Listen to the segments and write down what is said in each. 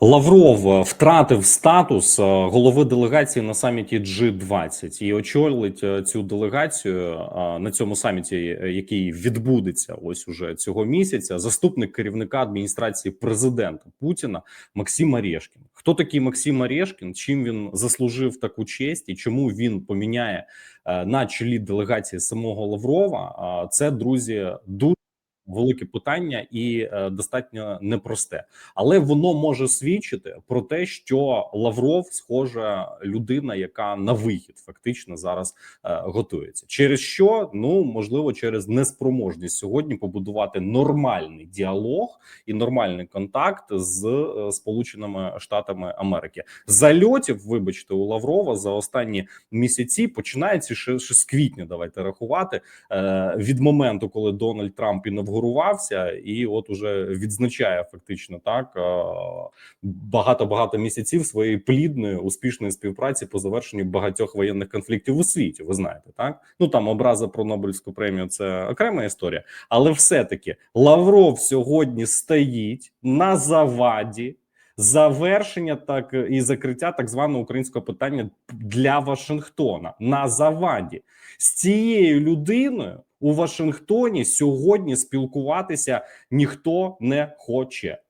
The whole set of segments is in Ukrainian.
Лавров е, втратив статус е, голови делегації на саміті G20 і очолить е, цю делегацію на цьому саміті, який відбудеться ось уже цього місяця. Заступник керівника адміністрації президента Путіна Максим Орешкін. Хто такий Максим Орешкін? Чим він заслужив таку честь і чому він поміняє на чолі делегації самого Лаврова? Це друзі дуже велике питання і е, достатньо непросте, але воно може свідчити про те, що Лавров схожа людина, яка на вихід фактично зараз е, готується. Через що ну можливо через неспроможність сьогодні побудувати нормальний діалог і нормальний контакт з е, Сполученими Штатами Америки. Зальотів, вибачте, у Лаврова за останні місяці починається ще, ще з квітня. Давайте рахувати від моменту, коли Дональд Трамп інавгурувався, і от уже відзначає фактично так багато багато місяців своєї плідної успішної співпраці по завершенню багатьох воєнних конфліктів у світі. Ви знаєте, так ну там образа про Нобелівську премію це окрема історія, але все-таки Лавров сьогодні стоїть на заваді. Завершення так і закриття так званого українського питання для Вашингтона на заваді з цією людиною у Вашингтоні сьогодні спілкуватися ніхто не хоче.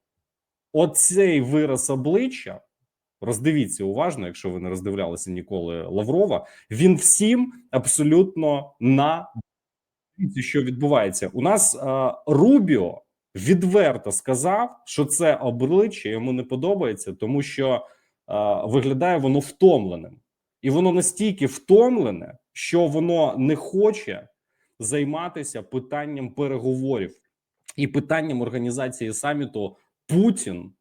Оцей вираз обличчя. Роздивіться уважно, якщо ви не роздивлялися ніколи Лаврова. Він всім абсолютно на що відбувається. У нас е, Рубіо відверто сказав, що це обличчя йому не подобається, тому що е, виглядає воно втомленим, і воно настільки втомлене, що воно не хоче займатися питанням переговорів і питанням організації саміту Путін.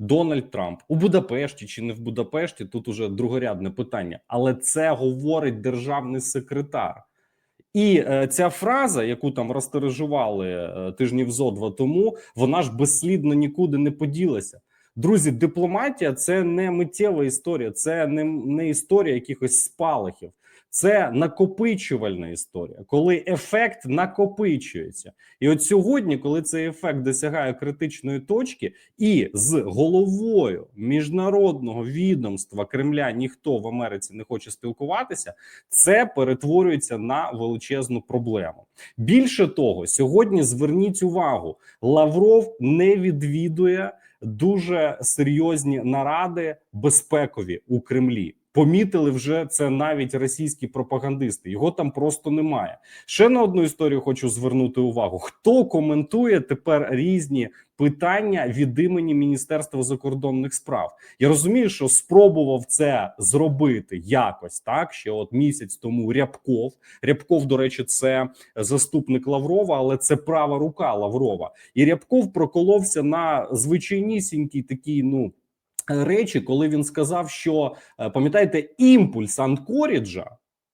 Дональд Трамп у Будапешті чи не в Будапешті тут уже другорядне питання, але це говорить державний секретар. І е, ця фраза, яку там розтережували е, тижнів зо два тому, вона ж безслідно нікуди не поділася. Друзі, дипломатія це не миттєва історія, це не, не історія якихось спалахів. Це накопичувальна історія, коли ефект накопичується, і от сьогодні, коли цей ефект досягає критичної точки, і з головою міжнародного відомства Кремля ніхто в Америці не хоче спілкуватися, це перетворюється на величезну проблему. Більше того, сьогодні зверніть увагу, Лавров не відвідує дуже серйозні наради безпекові у Кремлі. Помітили вже це навіть російські пропагандисти. Його там просто немає. Ще на одну історію хочу звернути увагу: хто коментує тепер різні питання від імені Міністерства закордонних справ? Я розумію, що спробував це зробити якось так. Ще от місяць тому Рябков. Рябков, до речі, це заступник Лаврова, але це права рука Лаврова. І Рябков проколовся на звичайнісінький такий, ну речі, коли він сказав, що е, пам'ятаєте, імпульс Анкоріджа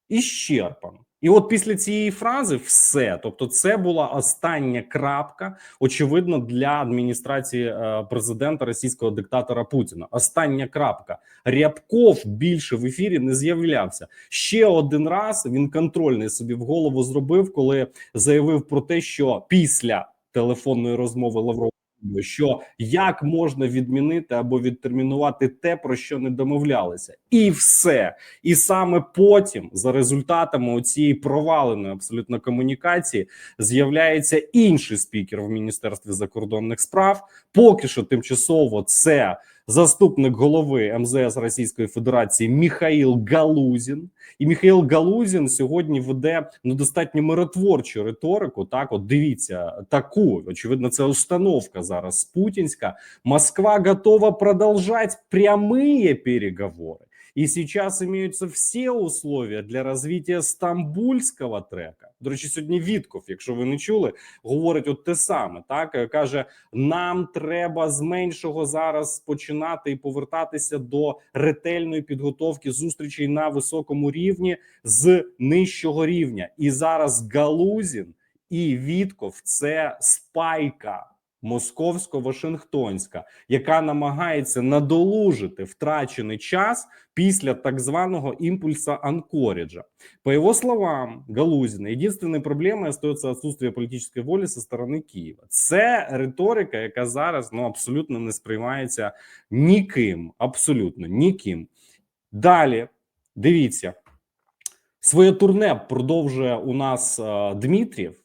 іщерпан. І от після цієї фрази все, тобто, це була остання крапка, очевидно, для адміністрації е, президента російського диктатора Путіна. Остання крапка. Рябков більше в ефірі не з'являвся ще один раз. Він контрольний собі в голову зробив, коли заявив про те, що після телефонної розмови Лаврова що як можна відмінити або відтермінувати те, про що не домовлялися, і все. І саме потім, за результатами цієї проваленої абсолютно комунікації, з'являється інший спікер в міністерстві закордонних справ. Поки що тимчасово це заступник голови МЗС Російської Федерації Міхаїл Галузін. І Міхаїл Галузін сьогодні веде ну достатньо миротворчу риторику. Так, от дивіться, таку очевидно, це установка зараз путінська. Москва готова продовжати прямі переговори. И сейчас имеются всі условия для розвиття стамбульського трека. До речі, сьогодні Вітков, якщо ви не чули, говорить от те саме. Так каже: нам треба з меншого зараз починати і повертатися до ретельної підготовки зустрічей на високому рівні з нижчого рівня. І зараз Галузін і Вітков це спайка московсько-вашингтонська, яка намагається надолужити втрачений час після так званого імпульса Анкориджа. По его словам, Галузіна, единственной проблемой остается отсутствие політичної волі со сторони Києва. Це риторика, яка зараз ну абсолютно не сприймається ніким. Абсолютно ніким. Далі дивіться, своє турне продовжує у нас е, Дмитрів.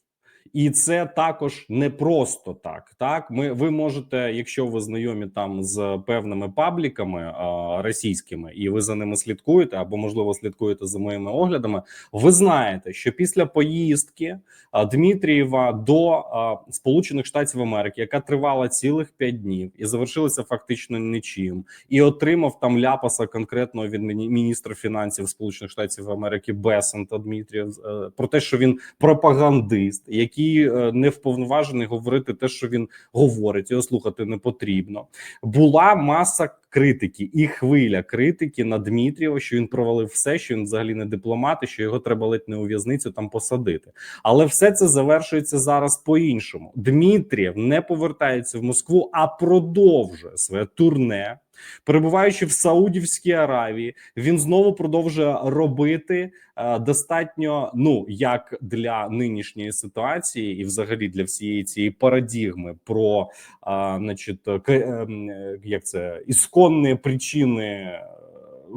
І це також не просто так. Так, ми ви можете, якщо ви знайомі там з певними пабліками а, російськими, і ви за ними слідкуєте, або можливо слідкуєте за моїми оглядами. Ви знаєте, що після поїздки а, Дмитрієва до а, Сполучених Штатів Америки, яка тривала цілих п'ять днів і завершилася фактично нічим, і отримав там ляпаса конкретного від міні- міністра фінансів Сполучених Штатів Америки Бесента Дмитрія е, про те, що він пропагандист, який е, не вповноважений говорити те, що він говорить, його слухати не потрібно. Була маса критики і хвиля критики на Дмитрієва, що він провалив все, що він взагалі не дипломат, і що його треба ледь не у в'язницю там посадити. Але все це завершується зараз по-іншому. Дмитрієв не повертається в Москву, а продовжує своє турне. Перебуваючи в Саудівській Аравії, він знову продовжує робити е, достатньо, ну як для нинішньої ситуації, і взагалі для всієї цієї парадігми про, е, значить, к- ем, е, як це ісконні причини. е,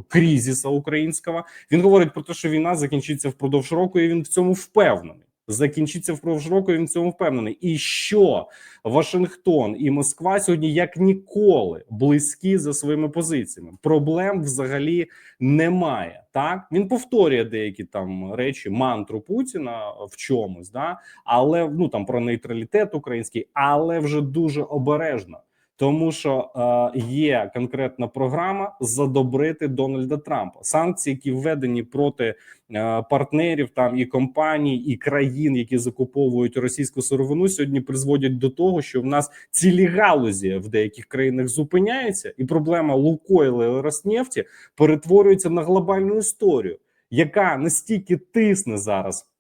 Кризиса українського він говорить про те, що війна закінчиться впродовж року, і він в цьому впевнений. Закінчиться впродовж року. Він в цьому впевнений. І що Вашингтон і Москва сьогодні як ніколи близькі за своїми позиціями. Проблем взагалі немає. Так він повторює деякі там речі, мантру Путіна в чомусь, да але ну там про нейтралітет український, але вже дуже обережно. Тому що е, є конкретна програма задобрити Дональда Трампа. Санкції, які введені проти е, партнерів там і компаній, і країн, які закуповують російську сировину, сьогодні призводять до того, що в нас цілі галузі в деяких країнах зупиняються, і проблема Лукойла і Роснефті перетворюється на глобальну історію, яка настільки тисне зараз.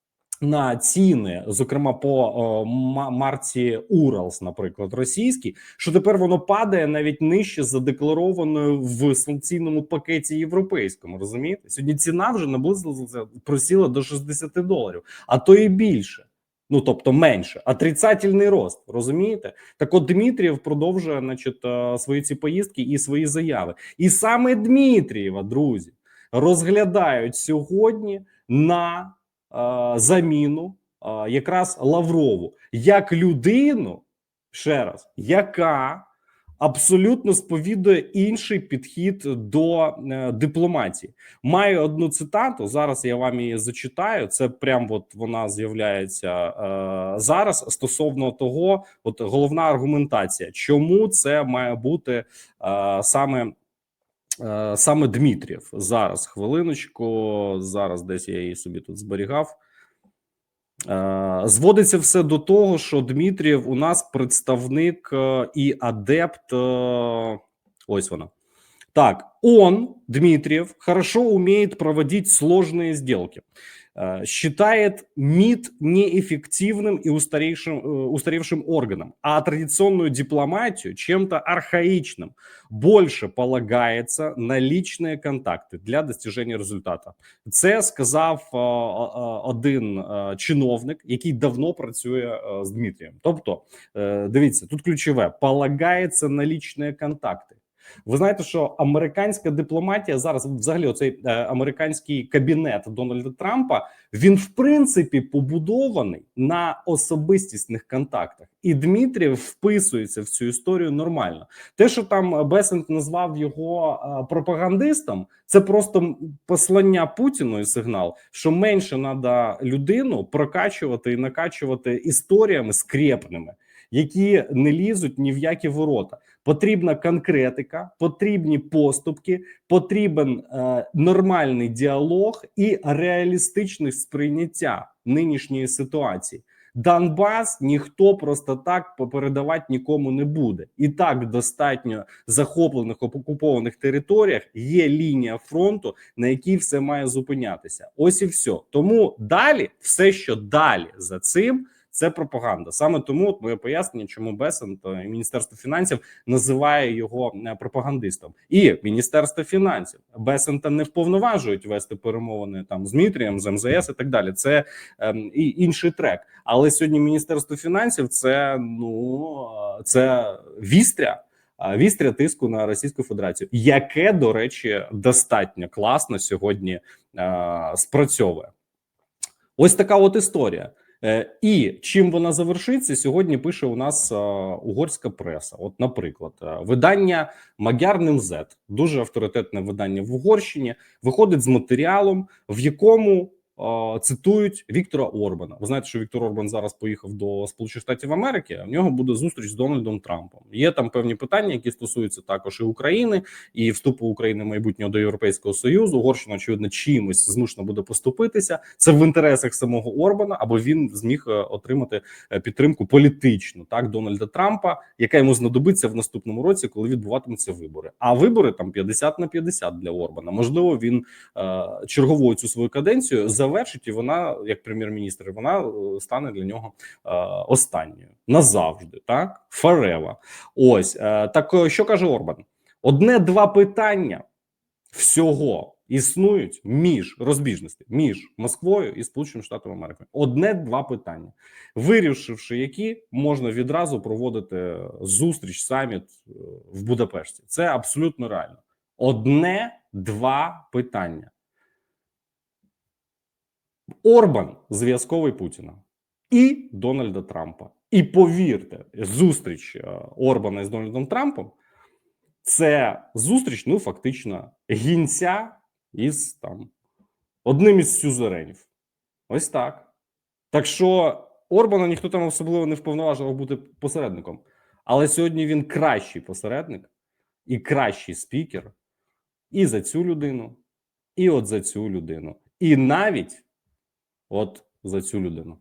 На ціни, зокрема по о, марці Уралс, наприклад, російській, що тепер воно падає навіть нижче задекларованою в санкційному пакеті європейському. Розумієте, сьогодні ціна вже наблизилася, просіла до 60 доларів, а то і більше. Ну тобто менше, отрицательний рост. Розумієте? Так от Дмитрієв продовжує, значить, е, свої ці поїздки і свої заяви. І саме Дмитрієва, друзі, розглядають сьогодні на заміну якраз Лаврову як людину, ще раз, яка абсолютно сповідує інший підхід до е, дипломатії. Маю одну цитату. Зараз я вам її зачитаю. Це прям от вона з'являється е, зараз стосовно того, от головна аргументація, чому це має бути е, саме. Е, Саме Дмитрів зараз хвилиночку. Зараз десь я її собі тут зберігав. Е, Зводиться все до того, що Дмитрієв у нас представник е, і адепт. Ось вона. Так, он, Дмитриев, хорошо умеет проводить сложные сделки. Э, Считает МИД неэффективным и устаревшим, э, устаревшим органом, а традиционную дипломатию чем-то архаичным. Больше полагается на личные контакты для достижения результата. Це сказав е, е, один е, чиновник, який давно працює е, з Дмитрієм. Тобто, е, дивіться, тут ключове: полагається на лічні контакти. Ви знаєте, що американська дипломатія зараз, взагалі, оцей е, американський кабінет Дональда Трампа, він в принципі побудований на особистісних контактах, і Дмитрів вписується в цю історію нормально. Те, що там Бесент назвав його е, пропагандистом, це просто послання Путіну і сигнал, що менше треба людину прокачувати і накачувати історіями скрепними, які не лізуть ні в які ворота. Потрібна конкретика, потрібні поступки, потрібен е, нормальний діалог і реалістичне сприйняття нинішньої ситуації. Донбас ніхто просто так попередавати нікому не буде. І так достатньо захоплених окупованих територіях є лінія фронту, на якій все має зупинятися. Ось і все. Тому далі, все, що далі за цим, Це пропаганда. Саме тому моє пояснення, чому Бесент і Міністерство фінансів називає його е, пропагандистом, і Міністерство фінансів Бесента не вповноважують вести перемовини там з Дмитрієм, з МЗС і так далі. Це ем, і інший трек. Але сьогодні Міністерство фінансів це ну е, це вістря. Вістря тиску на Російську Федерацію, яке до речі достатньо класно сьогодні е, спрацьовує. Ось така от історія. Е, І чим вона завершиться сьогодні? Пише у нас е, угорська преса. От, наприклад, е, видання Магярним Зет, дуже авторитетне видання в Угорщині, виходить з матеріалом, в якому цитують Віктора Орбана. Ви знаєте, що Віктор Орбан зараз поїхав до Сполучених Штатів Америки. В нього буде зустріч з Дональдом Трампом. Є там певні питання, які стосуються також і України, і вступу України майбутнього до Європейського союзу. Угорщина очевидно чимось змушена буде поступитися. Це в інтересах самого Орбана, або він зміг е, отримати е, підтримку політичну так Дональда Трампа, яка йому знадобиться в наступному році, коли відбуватимуться вибори. А вибори там 50 на 50 для Орбана. Можливо, він е, черговою цю свою каденцію завершить, і вона, як прем'єр-міністр, вона е, стане для нього е, останньою назавжди. Так, Фарева. Ось е, так що каже Орбан? Одне-два питання всього існують між розбіжності між Москвою і Сполученими Штатами Америки. Одне-два питання, вирішивши які можна відразу проводити зустріч саміт в Будапешті. Це абсолютно реально. Одне-два питання. Орбан зв'язковий Путіна і Дональда Трампа. І повірте, зустріч е, Орбана з Дональдом Трампом це зустріч, ну фактично, гінця із там одним із сюзеренів. Ось так. Так що Орбана ніхто там особливо не вповноважував бути посередником. Але сьогодні він кращий посередник і кращий спікер і за цю людину, і от за цю людину, і навіть от за цю людину.